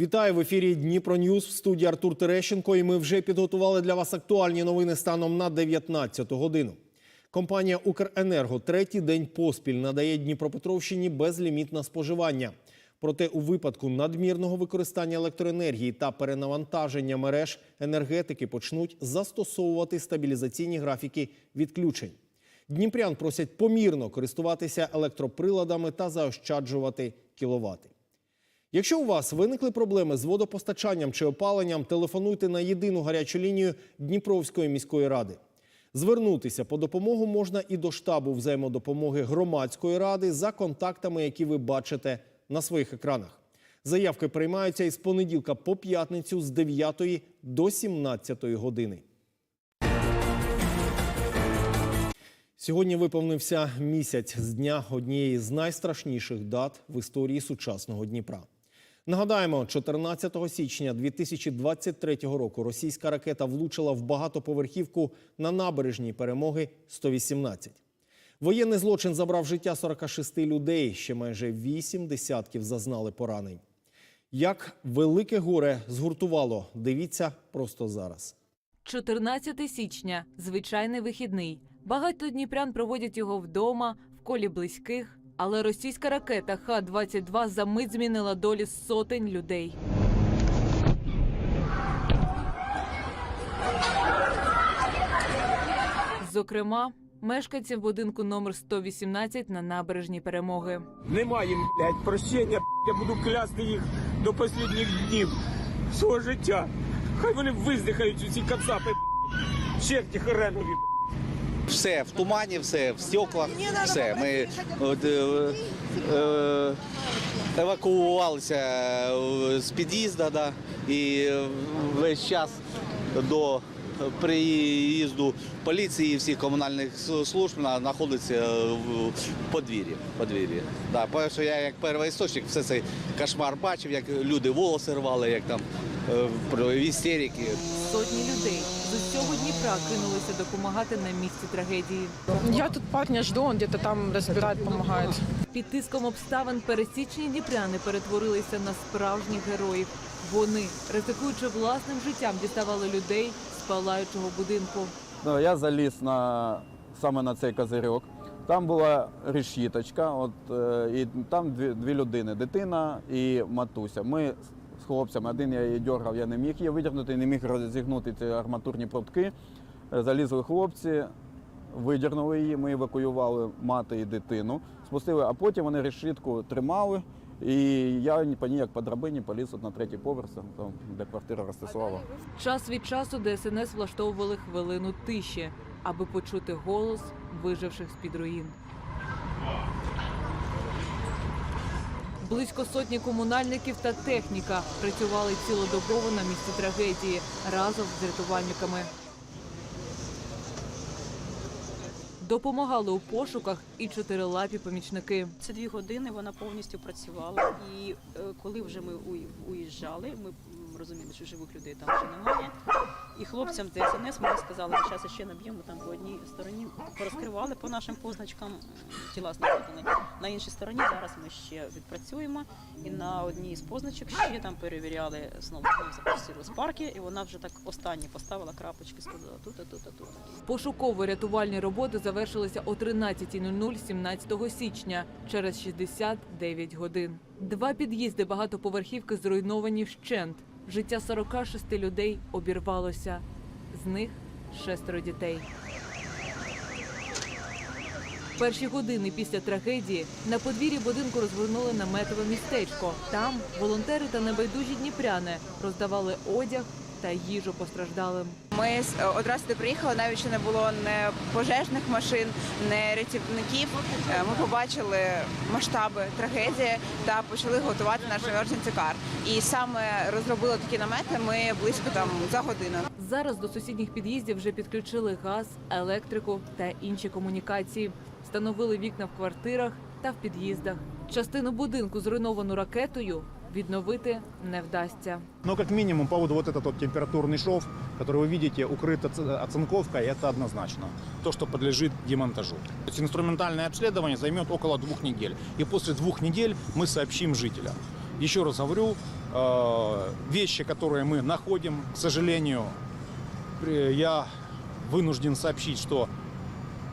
Вітаю в ефірі Дніпро Ньюс в студії Артур Терещенко. І ми вже підготували для вас актуальні новини станом на 19 годину. Компанія Укренерго третій день поспіль надає Дніпропетровщині безлімітне споживання. Проте у випадку надмірного використання електроенергії та перенавантаження мереж енергетики почнуть застосовувати стабілізаційні графіки відключень. Дніпрян просять помірно користуватися електроприладами та заощаджувати кіловати. Якщо у вас виникли проблеми з водопостачанням чи опаленням, телефонуйте на єдину гарячу лінію Дніпровської міської ради. Звернутися по допомогу можна і до штабу взаємодопомоги громадської ради за контактами, які ви бачите на своїх екранах. Заявки приймаються із понеділка по п'ятницю з 9 до 17 години. Сьогодні виповнився місяць з дня однієї з найстрашніших дат в історії сучасного Дніпра. Нагадаємо, 14 січня 2023 року російська ракета влучила в багатоповерхівку на набережній перемоги 118. Воєнний злочин забрав життя 46 людей. Ще майже 8 десятків зазнали поранень. Як велике горе згуртувало, дивіться просто зараз. 14 січня звичайний вихідний. Багато дніпрян проводять його вдома, в колі близьких. Але російська ракета Х-22 за мить змінила долі сотень людей. Зокрема, мешканців будинку номер 118 на набережній перемоги. Немає блядь, прощення, я буду клясти їх до останніх днів свого життя. Хай вони виздихають усі кацапи, блядь, черті хренові. Все в тумані, все в стеклах, все. Ми от, е, е, евакуювалися е, з під'їзду, да, і весь час до приїзду поліції і всіх комунальних служб на- знаходиться в подвір'ї. подвір'ї. Да, що я як перший істочник все цей кошмар бачив, як люди волоси рвали, як там е, про істерики. Сотні людей з усього Дніпра кинулися допомагати на місці трагедії. Я тут парня жду, он где-то там разбирает, помогает. Під тиском обставин пересічні дніпряни перетворилися на справжніх героїв. Вони, ризикуючи власним життям, діставали людей з палаючого будинку. Ну, я заліз на, саме на цей козирьок. Там була решіточка, от, е, і там дві, дві людини, дитина і матуся. Ми з хлопцями, один я її дергав, я не міг її витягнути, не міг розігнути ці арматурні протки. Е, Залізли хлопці, видернули її, ми евакуювали мати і дитину, спустили, а потім вони решітку тримали. І я по ній, як по драбині, поліз на третій поверх, там, де квартира Ростислава. Час від часу ДСНС влаштовували хвилину тиші, аби почути голос виживших з-під руїн. Близько сотні комунальників та техніка працювали цілодобово на місці трагедії разом з рятувальниками. Допомагали у пошуках і чотирилапі помічники. Це дві години вона повністю працювала. І е, коли вже ми уїжджали, ми розуміли, що живих людей там вже немає. І хлопцям ДСНС ми сказали, що зараз ще наб'ємо там по одній стороні, порозкривали по нашим позначкам м, тіла знаходили. На іншій стороні зараз ми ще відпрацюємо. І на одній з позначок ще там перевіряли знову запросили з парки, і вона вже так останні поставила крапочки, сказала тут, а тут, а тут. Пошуково-рятувальні роботи завершилися о 13.00 17 січня через 69 годин. Два під'їзди багатоповерхівки зруйновані вщент. Життя 46 людей обірвалося. З них шестеро дітей. Перші години після трагедії на подвір'ї будинку розгорнули наметове містечко. Там волонтери та небайдужі дніпряни роздавали одяг та їжу постраждалим. Ми одразу сюди приїхали, навіть ще не було не пожежних машин, не рятівників. Е, Ми побачили масштаби трагедії та почали готувати наш emergency car. І саме розробили такі намети ми близько там за годину. Зараз до сусідніх під'їздів вже підключили газ, електрику та інші комунікації. Встановили вікна в квартирах та в під'їздах. Частину будинку, зруйновану ракетою, відновити не вдасться. Ну, як мінімум, поводу вот этот вот температурний шов, который вы видите, укрита оцинковка, это однозначно. То, что подлежит демонтажу. Тобто інструментальне обслідування займе около двух недель. и после двух недель мы сообщим жителям. Еще раз говорю, э, вещи, которые мы находим, к сожалению, я вынужден сообщить, что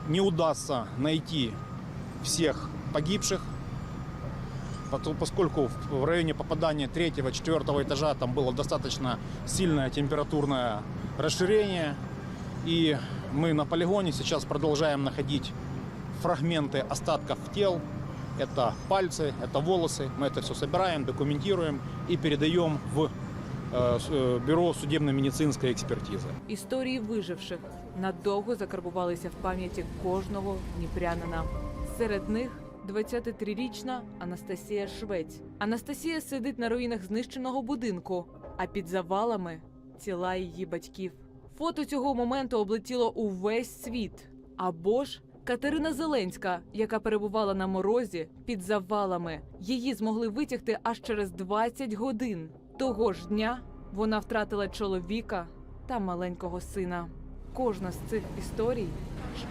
не удастся найти всех погибших, поскольку в- в районе попадания третьего, четвертого этажа там было достаточно сильное температурное расширение. И мы на полигоне сейчас продолжаем находить фрагменты остатков тел. Это пальцы, это волосы. Мы это все собираем, документируем и передаем в э, с- э, бюро судебно-медицинской экспертизы. Історії виживших надовго закарбувалися в пам'яті кожного дніпрянина. Серед них 23-річна Анастасія Швець. Анастасія сидить на руїнах знищеного будинку, а під завалами тіла її батьків. Фото цього моменту облетіло увесь світ. Або ж Катерина Зеленська, яка перебувала на морозі під завалами. Її змогли витягти аж через 20 годин. Того ж дня вона втратила чоловіка та маленького сина. Кожна з цих історій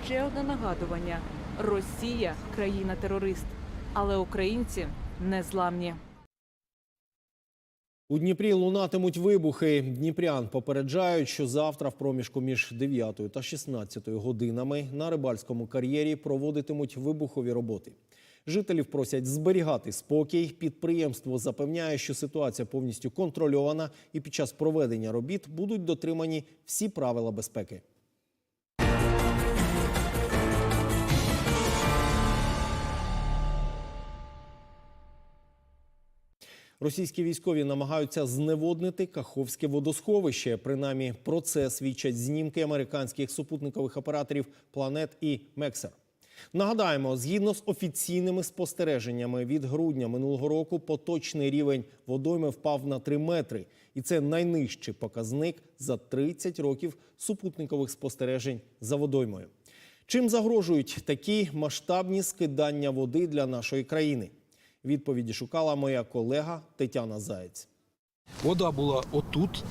ще одне нагадування: Росія країна-терорист, але українці незламні. У Дніпрі лунатимуть вибухи. Дніпрян попереджають, що завтра в проміжку між 9 та 16 годинами на рибальському кар'єрі проводитимуть вибухові роботи. Жителів просять зберігати спокій. Підприємство запевняє, що ситуація повністю контрольована, і під час проведення робіт будуть дотримані всі правила безпеки. Російські військові намагаються зневоднити Каховське водосховище. Принаймні про це свідчать знімки американських супутникових операторів Планет і Мексер. Нагадаємо, згідно з офіційними спостереженнями від грудня минулого року, поточний рівень водойми впав на 3 метри, і це найнижчий показник за 30 років супутникових спостережень за водоймою. Чим загрожують такі масштабні скидання води для нашої країни? Відповіді шукала моя колега Тетяна Заєць. Вода була отут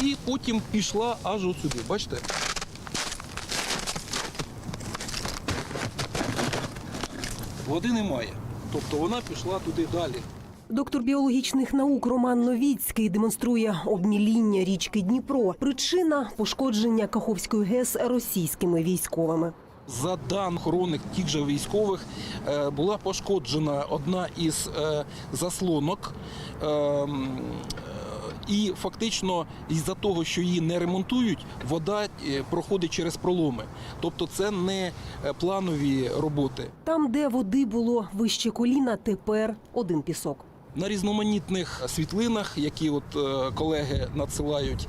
і потім пішла аж от сюди. Бачите? Води немає. Тобто вона пішла туди далі. Доктор біологічних наук Роман Новіцький демонструє обміління річки Дніпро. Причина пошкодження Каховської ГЕС російськими військовими. За даними охоронних тих же військових е, була пошкоджена одна із е, заслонок. е, м, е, І фактично із-за того, що її не ремонтують, вода е, проходить через проломи. Тобто це не планові роботи. Там, де води було вище коліна, тепер один пісок. На різноманітних світлинах, які от колеги надсилають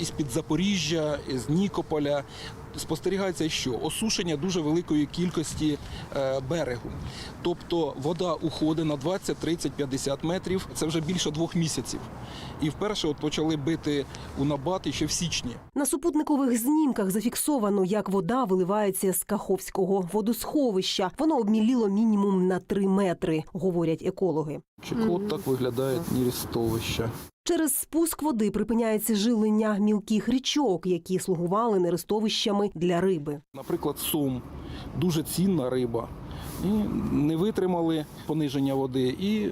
із під Запоріжжя, з Нікополя, спостерігається, що осушення дуже великої кількості е, берегу. Тобто вода уходить на 20, 30, 50 метрів. Це вже більше двох місяців. І вперше от почали бити у набати ще в січні. На супутникових знімках зафіксовано, як вода виливається з Каховського водосховища. Воно обміліло мінімум на три метри, говорять екологи. Чи от так виглядає нерістовище. Через спуск води припиняється жилення мілких річок, які слугували нерестовищами для риби. Наприклад, сом дуже цінна риба. І не витримали пониження води і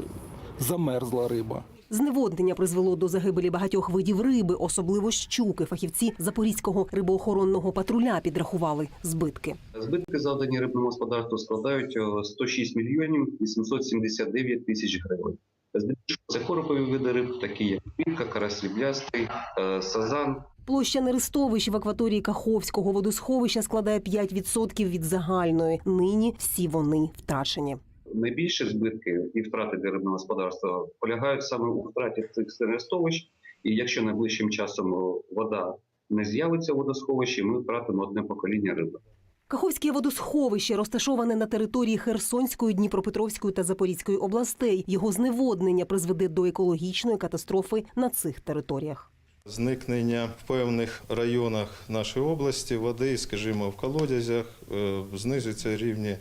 замерзла риба. Зневоднення призвело до загибелі багатьох видів риби, особливо щуки. Фахівці Запорізького рибоохоронного патруля підрахували збитки. Збитки завдані рибному господарству складають е, 106 мільйонів 879 тисяч гривень. Здебільшого це коропові види риб, такі як пінка, карась сріблястий, е, сазан, Площа нерестовищ в акваторії Каховського водосховища складає 5% від загальної. Нині всі вони втрачені. найбільші збитки і втрати для рибного господарства полягають саме у втраті цих середовищ. І якщо найближчим часом вода не з'явиться у водосховищі, ми втратимо одне покоління риби. Каховське водосховище розташоване на території Херсонської, Дніпропетровської та Запорізької областей. Його зневоднення призведе до екологічної катастрофи на цих територіях. Зникнення в певних районах нашої області води, скажімо, в колодязях, е, знизиться рівні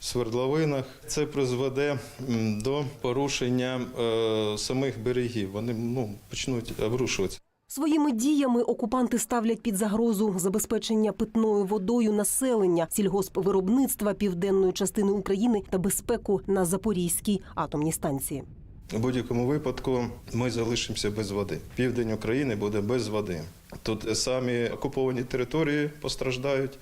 в свердловинах. Це призведе до порушення е, самих берегів. Вони ну, почнуть обрушуватися. Своїми діями окупанти ставлять під загрозу забезпечення питною водою населення, сільгоспвиробництва південної частини України та безпеку на Запорізькій атомній станції. У будь-якому випадку ми залишимося без води. Південь України буде без води. Тут самі окуповані території постраждають.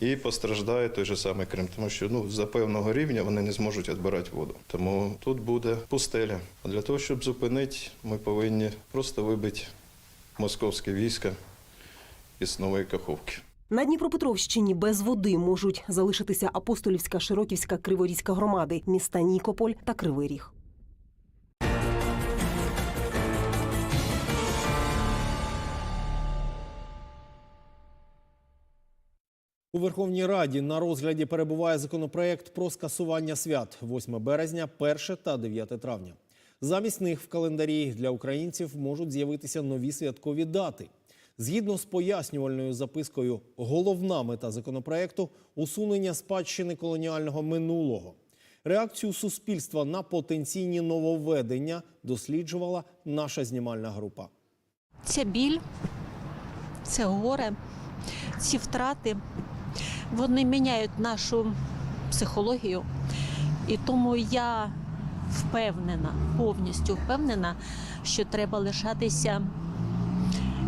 І постраждає той же самий Крим, тому що ну за певного рівня вони не зможуть відбирати воду. Тому тут буде пустеля. А для того, щоб зупинити, ми повинні просто вибити московське військо із нової Каховки. На Дніпропетровщині без води можуть залишитися Апостолівська, Широківська, Криворізька громади, міста Нікополь та Кривий Ріг. У Верховній Раді на розгляді перебуває законопроект про скасування свят 8 березня, 1 та 9 травня. Замість них в календарі для українців можуть з'явитися нові святкові дати. Згідно з пояснювальною запискою, головна мета законопроекту усунення спадщини колоніального минулого. Реакцію суспільства на потенційні нововведення досліджувала наша знімальна група. Це біль, це горе, ці втрати. Вони міняють нашу психологію. І тому я впевнена, повністю впевнена, що треба лишатися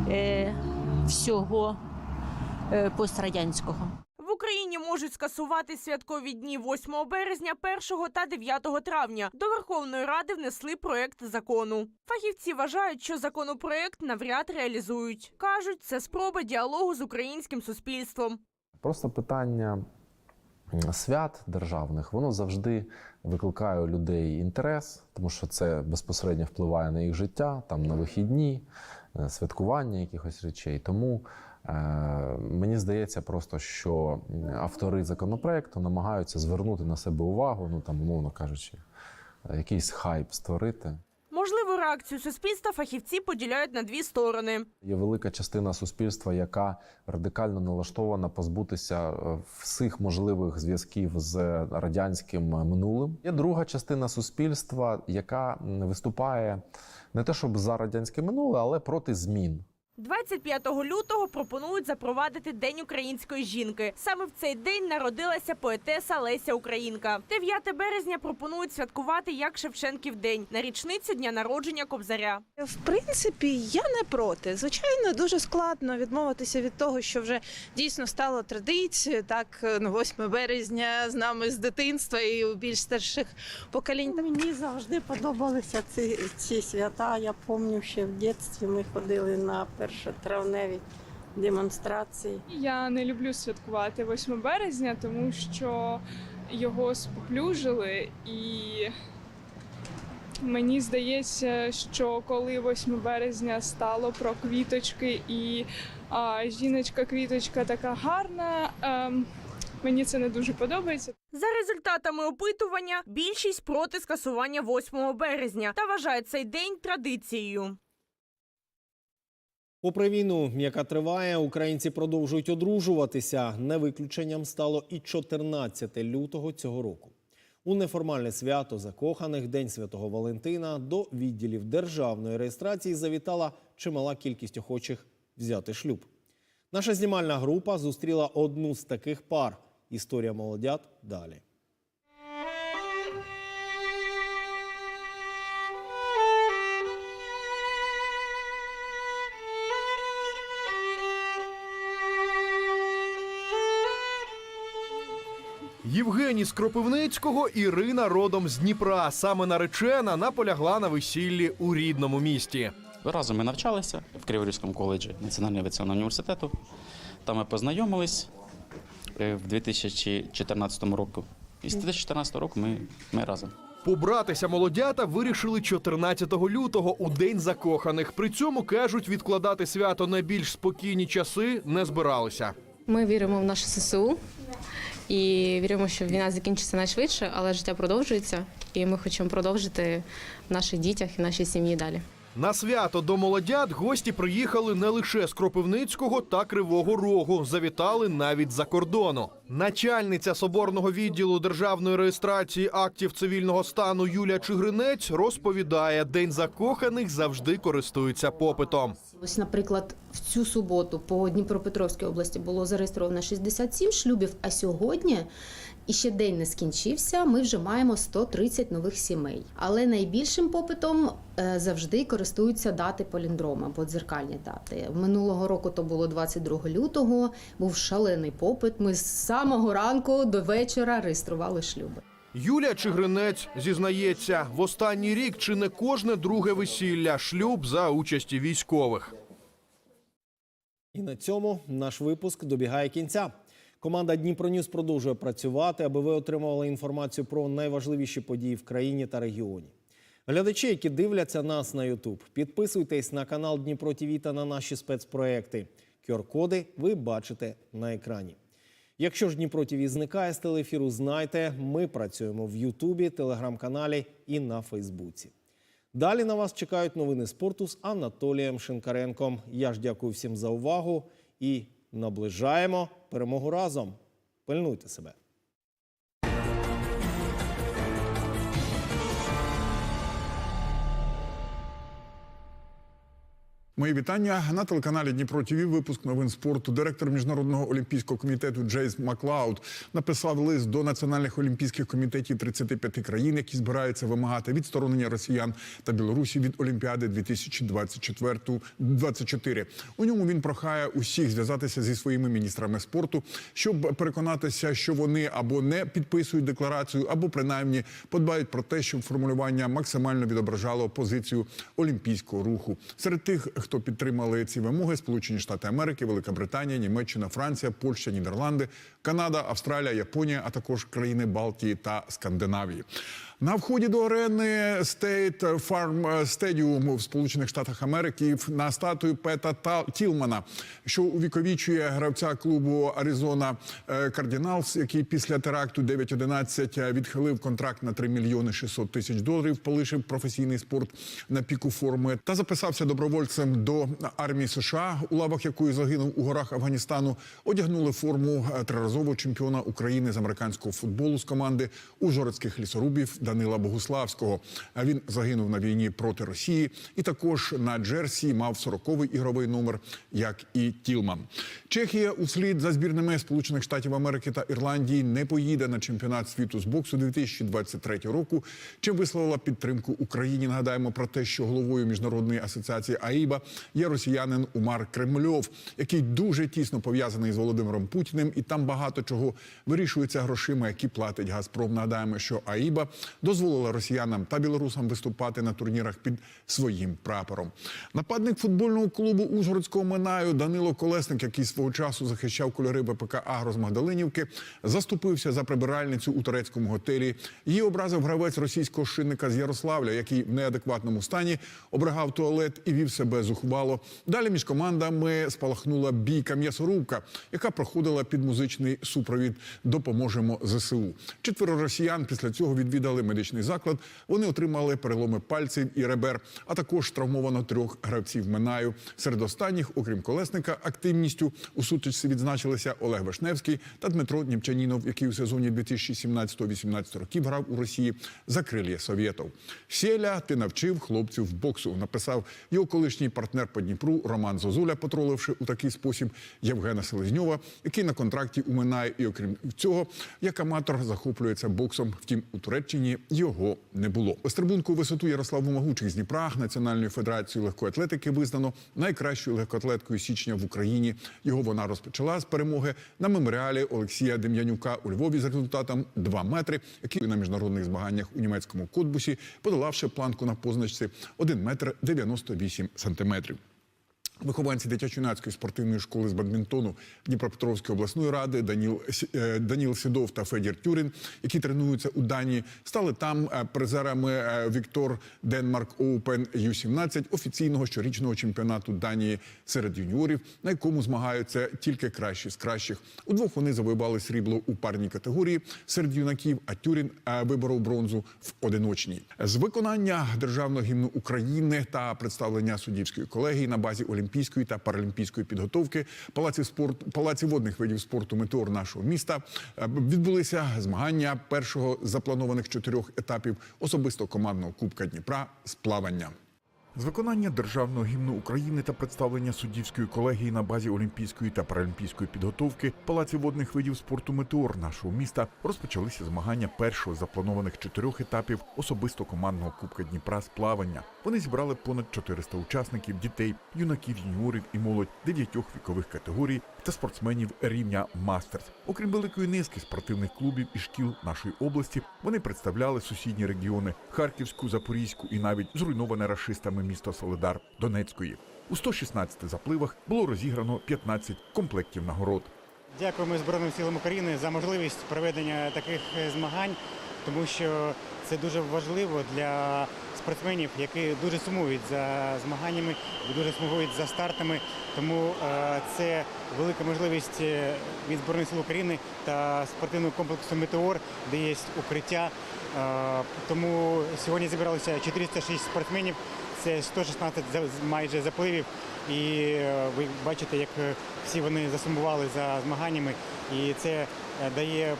е, всього е, пострадянського. В Україні можуть скасувати святкові дні 8 березня, 1 та 9 травня. До Верховної Ради внесли проект закону. Фахівці вважають, що законопроект навряд реалізують. кажуть, це спроба діалогу з українським суспільством. Просто питання свят державних воно завжди викликає у людей інтерес, тому що це безпосередньо впливає на їх життя, там на вихідні, е, святкування якихось речей. Тому е, мені здається, просто що автори законопроекту намагаються звернути на себе увагу, ну там, умовно кажучи, е, якийсь хайп створити. Реакцію суспільства фахівці поділяють на дві сторони. Є велика частина суспільства, яка радикально налаштована позбутися е, всіх можливих зв'язків з радянським минулим. Є друга частина суспільства, яка виступає не те, щоб за радянське минуле, але проти змін. 25 лютого пропонують запровадити День української жінки. Саме в цей день народилася поетеса Леся Українка. 9 березня пропонують святкувати як Шевченків день на річницю дня народження Кобзаря. В принципі, я не проти. Звичайно, дуже складно відмовитися від того, що вже дійсно стало традицією. Так, ну 8 березня з нами з дитинства і у більш старших поколінь. Мені завжди подобалися ці, ці свята. Я пам'ятаю, ще в дитинстві ми ходили на першотравневі демонстрації. Я не люблю святкувати 8 березня, тому що його споплюжили, і мені здається, що коли 8 березня стало про квіточки, і а, жіночка-квіточка така гарна. ем, Мені це не дуже подобається. За результатами опитування, більшість проти скасування 8 березня та вважають цей день традицією. Попри війну, яка триває, українці продовжують одружуватися. Не виключенням стало і 14 лютого цього року. У неформальне свято закоханих День Святого Валентина до відділів державної реєстрації завітала чимала кількість охочих взяти шлюб. Наша знімальна група зустріла одну з таких пар. Історія молодят далі. Євгеній з Кропивницького, Ірина родом з Дніпра. Саме наречена наполягла на весіллі у рідному місті. Разом ми навчалися в Криворізькому коледжі Національного авіаційного університету. Там ми познайомились е, в 2014 році. І з 2014 року ми, ми разом. Побратися молодята вирішили 14 лютого у день закоханих. При цьому кажуть, відкладати свято на більш спокійні часи не збиралися. Ми віримо в наше ССУ і віримо, що війна закінчиться найшвидше, але життя продовжується, і ми хочемо продовжити в наших дітях і нашій сім'ї далі. На свято до молодят гості приїхали не лише з Кропивницького та Кривого Рогу. Завітали навіть за кордону. Начальниця соборного відділу державної реєстрації актів цивільного стану Юлія Чигринець розповідає, день закоханих завжди користується попитом. Ось, наприклад, в цю суботу по Дніпропетровській області було зареєстровано 67 шлюбів, а сьогодні і ще день не скінчився. Ми вже маємо 130 нових сімей. Але найбільшим попитом е, завжди користуються дати поліндрома або дзеркальні дати. Минулого року то було 22 лютого. Був шалений попит. Ми з самого ранку до вечора реєстрували шлюби. Юлія Чигринець зізнається, в останній рік чи не кожне друге весілля шлюб за участі військових. І на цьому наш випуск добігає кінця. Команда Дніпро Ньюс продовжує працювати, аби ви отримували інформацію про найважливіші події в країні та регіоні. Глядачі, які дивляться нас на YouTube, підписуйтесь на канал Дніпро ТВ та на наші спецпроекти. QR-коди ви бачите на екрані. Якщо ж Дніпро ТВ зникає з телефіру, знайте, ми працюємо в Ютубі, телеграм-каналі і на Фейсбуці. Далі на вас чекають новини спорту з Анатолієм Шинкаренком. Я ж дякую всім за увагу і наближаємо перемогу разом. Пильнуйте себе. Мої вітання на телеканалі Дніпро ТВ. Випуск новин спорту. Директор міжнародного олімпійського комітету Джейс Маклауд написав лист до національних олімпійських комітетів 35 країн, які збираються вимагати відсторонення росіян та Білорусі від Олімпіади 2024. У ньому він прохає усіх зв'язатися зі своїми міністрами спорту, щоб переконатися, що вони або не підписують декларацію, або принаймні подбають про те, щоб формулювання максимально відображало позицію олімпійського руху. Серед тих, хто підтримали ці вимоги: Сполучені Штати Америки, Велика Британія, Німеччина, Франція, Польща, Нідерланди, Канада, Австралія, Японія, а також країни Балтії та Скандинавії. На вході до арени State Farm Stadium в Сполучених Штатах Америки на статую Пета Та- Тілмана, що увіковічує гравця клубу Аризона Кардіналс, який після теракту 9.11 відхилив контракт на 3 мільйони 600 тисяч доларів, полишив професійний спорт на піку форми та записався добровольцем до армії США, у лавах якої загинув у горах Афганістану. Одягнули форму триразового чемпіона України з американського футболу з команди Ужгородських лісорубів Данила Богуславського. Він загинув на війні проти Росії, і також на Джерсі мав 40-й ігровий номер, як і Тілман. Чехія услід за збірними Сполучених Штатів Америки та Ірландії не поїде на чемпіонат світу з боксу 2023 року. Чим висловила підтримку Україні. Нагадаємо про те, що головою міжнародної асоціації АІБА є росіянин Умар Кремльов, який дуже тісно пов'язаний з Володимиром Путіним, і там багато чого вирішується грошима, які платить Газпром. Нагадаємо, що АІБА дозволила росіянам та білорусам виступати на турнірах під своїм прапором. Нападник футбольного клубу Ужгородського Минаю Данило Колесник, який свого часу захищав кольори ВПК Агро з Магдалинівки, заступився за прибиральницю у турецькому готелі. Її образив гравець російського шинника з Ярославля, який в неадекватному стані обрагав туалет і вів себе зухвало. Далі між командами спалахнула бійка м'ясорубка, яка проходила під музичний супровід Допоможемо ЗСУ. Четверо росіян після цього відвідали медичний заклад. Вони отримали переломи пальців і ребер, а також травмовано трьох гравців Минаю. Серед останніх, окрім колесника, активністю у сутичці відзначилися Олег Вишневський та Дмитро Німчанінов, який у сезоні 2017-18 років грав у Росії за крил'я Совєтов. Сєля, ти навчив хлопців боксу. Написав його колишній партнер по Дніпру Роман Зозуля, потроливши у такий спосіб Євгена Селезньова, який на контракті у Минаю. І окрім цього, як аматор захоплюється боксом. Втім, у Туреччині його не було. Стрибунку висоту Ярослав Вомагучих з Дніпра Національною федерацією легкої атлетики визнано найкращою легкоатлеткою січня в Україні. Його вона розпочала з перемоги на меморіалі Олексія Дем'янюка у Львові з результатом 2 метри, який на міжнародних змаганнях у німецькому Котбусі, подолавши планку на позначці 1 метр 98 сантиметрів. Вихованці дитячо-юнацької спортивної школи з бадмінтону Дніпропетровської обласної ради Даніл, е, Даніл Сідов та Федір Тюрін, які тренуються у Данії, стали там е, призерами е, Віктор Денмарк Оупен Ю-17 офіційного щорічного чемпіонату Данії серед юніорів, на якому змагаються тільки кращі з кращих. Удвох вони завоювали срібло у парній категорії серед юнаків, а Тюрін виборов бронзу в одиночній. З виконання державного гімну України та представлення суддівської колегії на базі олімпійської та паралімпійської підготовки палаці спорту палаці водних видів спорту метеор нашого міста е, відбулися змагання першого запланованих чотирьох етапів особисто командного кубка Дніпра з плавання. З виконання державного гімну України та представлення суддівської колегії на базі олімпійської та паралімпійської підготовки палаці водних видів спорту Метеор нашого міста розпочалися змагання першого запланованих чотирьох етапів особисто командного кубка Дніпра з плавання. Вони зібрали понад 400 учасників, дітей, юнаків, юніорів і молодь дев'ятьох вікових категорій та спортсменів рівня мастерс. Окрім великої низки спортивних клубів і шкіл нашої області, вони представляли сусідні регіони Харківську, Запорізьку і навіть зруйноване рашистами місто Соледар Донецької. У 116 запливах було розіграно 15 комплектів нагород. Дякуємо Збройним силам України за можливість проведення таких е, змагань, тому що це дуже важливо для спортсменів, які дуже сумують за змаганнями, дуже сумують за стартами. Тому е, це велика можливість е, від Збройних сил України та спортивного комплексу Метеор, де є укриття. Е, Тому сьогодні зібралося 406 спортсменів. Це 116 майже запливів, і е, ви бачите, як е, всі вони засумували за змаганнями, і це е, дає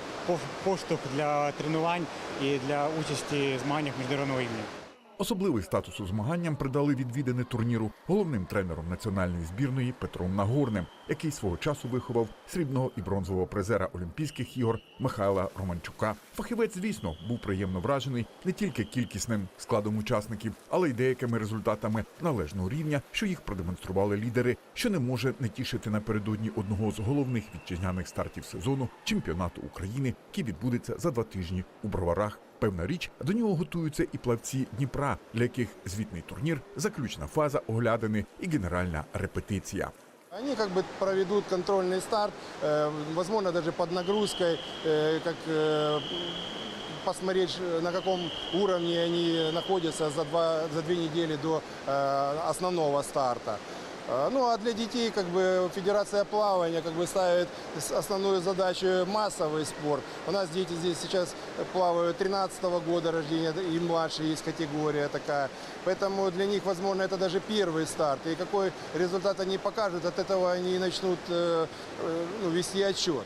поштовх для тренувань і для участі в змаганнях міжнародного рівня. Особливий статус у змаганням придали відвідини турніру головним тренером національної збірної Петром Нагорним, який свого часу виховав срібного і бронзового призера Олімпійських ігор Михайла Романчука. Фахівець, звісно, був приємно вражений не тільки кількісним складом учасників, але й деякими результатами належного рівня, що їх продемонстрували лідери, що не може не тішити напередодні одного з головних вітчизняних стартів сезону чемпіонату України, який відбудеться за два тижні у броварах. Певна річ, до нього готуються і плавці Дніпра, для яких звітний турнір, заключна фаза оглядини і генеральна репетиція. Они как бы проведут контрольный старт, э, возможно, даже под нагрузкой, э, как э, посмотреть, на каком уровне они находятся за, два, за две недели до э, основного старта. Э, Ну а для детей как бы Федерация плавания как бы ставит с- основную задачу массовый спорт. У нас дети здесь сейчас плавают 13 года рождения да, и младше есть категория такая. Поэтому для них, возможно, это даже первый старт. И какой результат они покажут, от этого они и начнут э, э, ну, вести отчет.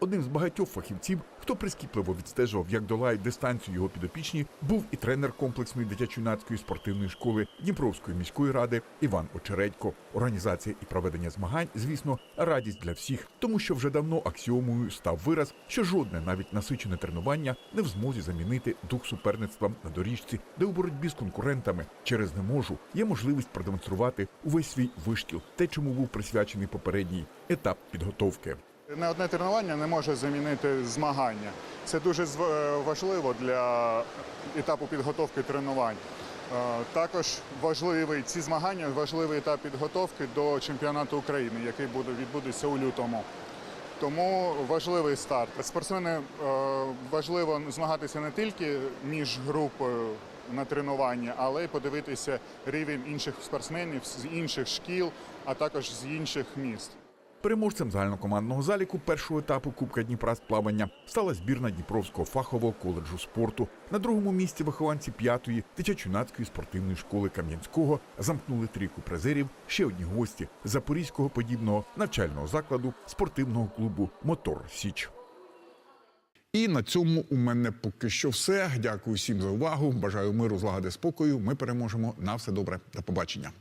Одним з багатьох фахівців, хто прискіпливо відстежував, як долають дистанцію його підопічні, був і тренер комплексної дитячо-юнацької спортивної школи Дніпровської міської ради Іван Очередько. Організація і проведення змагань, звісно, радість для всіх, тому що вже давно аксіомою став вираз, що жодне навіть насичене тренування не в змозі замінити дух суперництва на доріжці, де у боротьбі з конкурентами через не можу є можливість продемонструвати увесь свій вишкіл, те, чому був присвячений попередній етап підготовки. Не одне тренування не може замінити змагання. Це дуже е, важливо для етапу підготовки тренувань. Е, Також важливий ці змагання важливий етап підготовки до чемпіонату України, який буде відбудеться у лютому. Тому важливий старт. Спортсмени е, важливо змагатися не тільки між групою на тренуванні, але й подивитися рівень інших спортсменів з інших шкіл, а також з інших міст. Переможцем загальнокомандного заліку першого етапу Кубка Дніпра з плавання стала збірна Дніпровського фахового коледжу спорту. На другому місці вихованці п'ятої дитячо-юнацької спортивної школи Кам'янського замкнули трійку призерів ще одні гості запорізького подібного навчального закладу спортивного клубу Мотор Січ. І на цьому у мене поки що все. Дякую всім за увагу. Бажаю миру, злагоди, спокою. Ми переможемо. На все добре. До побачення.